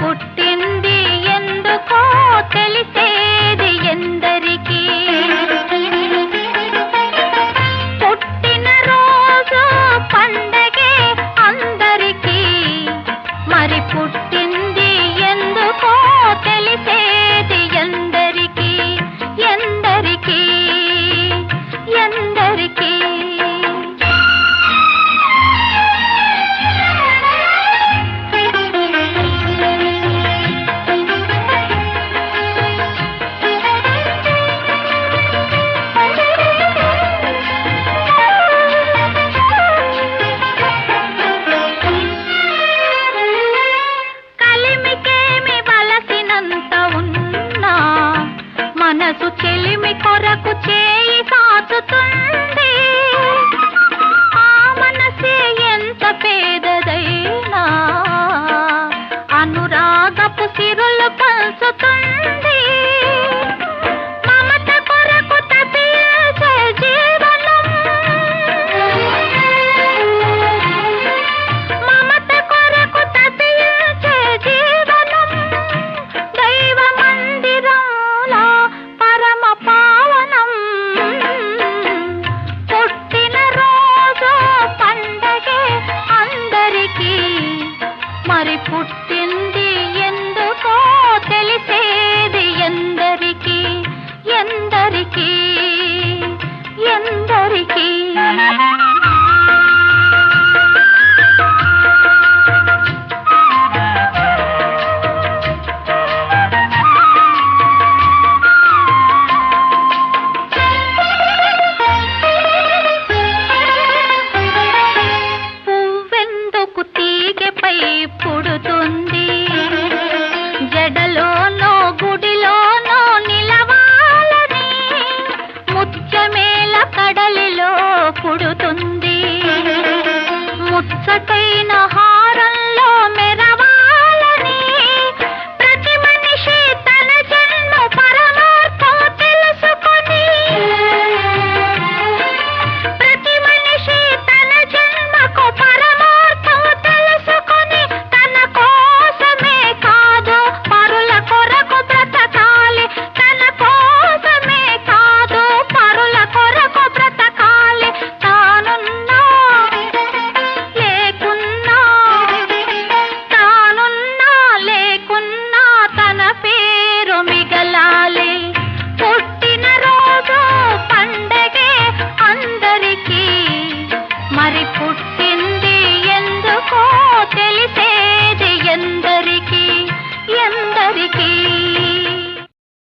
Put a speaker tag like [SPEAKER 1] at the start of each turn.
[SPEAKER 1] போட்டு చెలిమి కొరకు చేయి. పుడుతుంది. జడలోనో గుడిలోనో నిలవాలని ముచ్చమేల కడలిలో పుడుతుంది. ముచ్చటైన